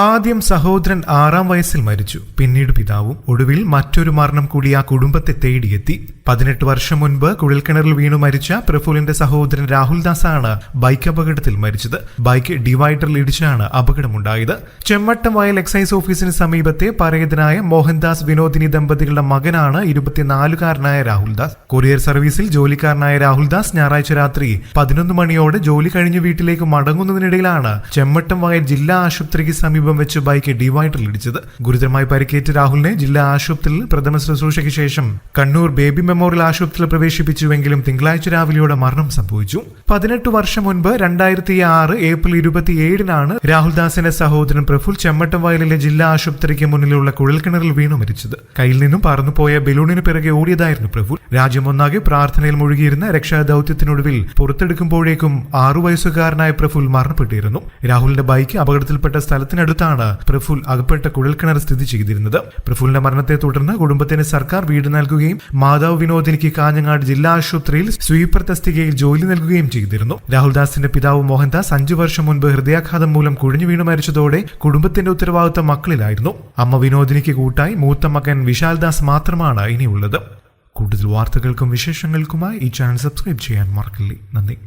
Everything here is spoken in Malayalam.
ആദ്യം സഹോദരൻ ആറാം വയസ്സിൽ മരിച്ചു. പിന്നീട് പിതാവും ഒടുവിൽ മറ്റൊരു മരണം കൂടി ആ കുടുംബത്തെ തേടിയെത്തി. പതിനെട്ട് വർഷം മുൻപ് കുഴൽക്കിണറിൽ വീണു മരിച്ച പ്രഫുലിന്റെ സഹോദരൻ രാഹുൽ ദാസാണ് ബൈക്ക് അപകടത്തിൽ മരിച്ചത്. ബൈക്ക് ഡിവൈഡറിൽ ഇടിച്ചാണ് അപകടമുണ്ടായത്. ചെമ്മട്ടം വയൽ എക്സൈസ് ഓഫീസിന് സമീപത്തെ പരേതനായ മോഹൻദാസ് വിനോദിനി ദമ്പതികളുടെ മകനാണ് ഇരുപത്തിനാലുകാരനായ രാഹുൽ ദാസ്. കൊറിയർ സർവീസിൽ ജോലിക്കാരനായ രാഹുൽ ദാസ് ഞായറാഴ്ച രാത്രി പതിനൊന്ന് മണിയോടെ ജോലി കഴിഞ്ഞ് വീട്ടിലേക്ക് മടങ്ങുന്നതിനിടയിലാണ് ചെമ്മട്ടം വയൽ ജില്ലാ ആശുപത്രിക്ക് സമീപം വെച്ച് ബൈക്ക് ഡിവൈഡറിൽ ഇടിച്ചത്. ഗുരുതരമായി പരിക്കേറ്റ രാഹുലിനെ ജില്ലാ ആശുപത്രിയിൽ പ്രഥമ ശുശ്രൂഷയ്ക്ക് ശേഷം കണ്ണൂർ ബേബി മെമ്മോറിയൽ ആശുപത്രിയിൽ പ്രവേശിപ്പിച്ചുവെങ്കിലും തിങ്കളാഴ്ച രാവിലെയോടെ മരണം സംഭവിച്ചു. പതിനെട്ട് വർഷം മുൻപ് രണ്ടായിരത്തി ആറ് ഏപ്രിൽ ഇരുപത്തിയേഴിനാണ് രാഹുൽദാസിന്റെ സഹോദരൻ പ്രഫുൽ ചെമ്മട്ടം വയലിലെ ജില്ലാ ആശുപത്രിക്ക് മുന്നിലുള്ള കുഴൽക്കിണറിൽ വീണു മരിച്ചത്. കയ്യിൽ നിന്നും പറന്നുപോയ ബലൂണിന് പിറകെ ഓടിയതായിരുന്നു പ്രഫുൽ. രാജ്യമൊന്നാകെ പ്രാർത്ഥനയിൽ മുഴുകിയിരുന്ന രക്ഷാദൌത്യത്തിനൊടുവിൽ പുറത്തെടുക്കുമ്പോഴേക്കും ആറു വയസ്സുകാരനായ പ്രഫുൽ മരണപ്പെട്ടിരുന്നു. രാഹുലിന്റെ ബൈക്ക് അപകടത്തിൽപ്പെട്ട സ്ഥലത്തിനടുത്താണ് പ്രഫുൽ അകപ്പെട്ട കുഴൽക്കിണർ സ്ഥിതി ചെയ്തിരുന്നത്. പ്രഫുലിന്റെ മരണത്തെ തുടർന്ന് കുടുംബത്തിന് സർക്കാർ വീട് നൽകുകയും മാതാവ് വിനോദിനിക്ക് കാഞ്ഞങ്ങാട് ജില്ലാ ആശുപത്രിയിൽ സ്വീപ്പർ തസ്തികയിൽ ജോലി നൽകുകയും ചെയ്തിരുന്നു. രാഹുൽദാസിന്റെ പിതാവ് മോഹൻദാസ് അഞ്ചു വർഷം മുൻപ് ഹൃദയാഘാതം മൂലം കുഴിഞ്ഞു വീണു മരിച്ചതോടെ കുടുംബത്തിന്റെ ഉത്തരവാദിത്തം മക്കളിലായിരുന്നു. അമ്മ വിനോദിനിക്ക് കൂട്ടായി മൂത്ത മകൻ വിശാൽദാസ് മാത്രമാണ് ഇനിയുള്ളത്. കൂടുതൽ വാർത്തകൾക്കും വിശേഷങ്ങൾക്കുമായി ഈ ചാനൽ സബ്സ്ക്രൈബ് ചെയ്യാൻ മറക്കില്ലേ. നന്ദി.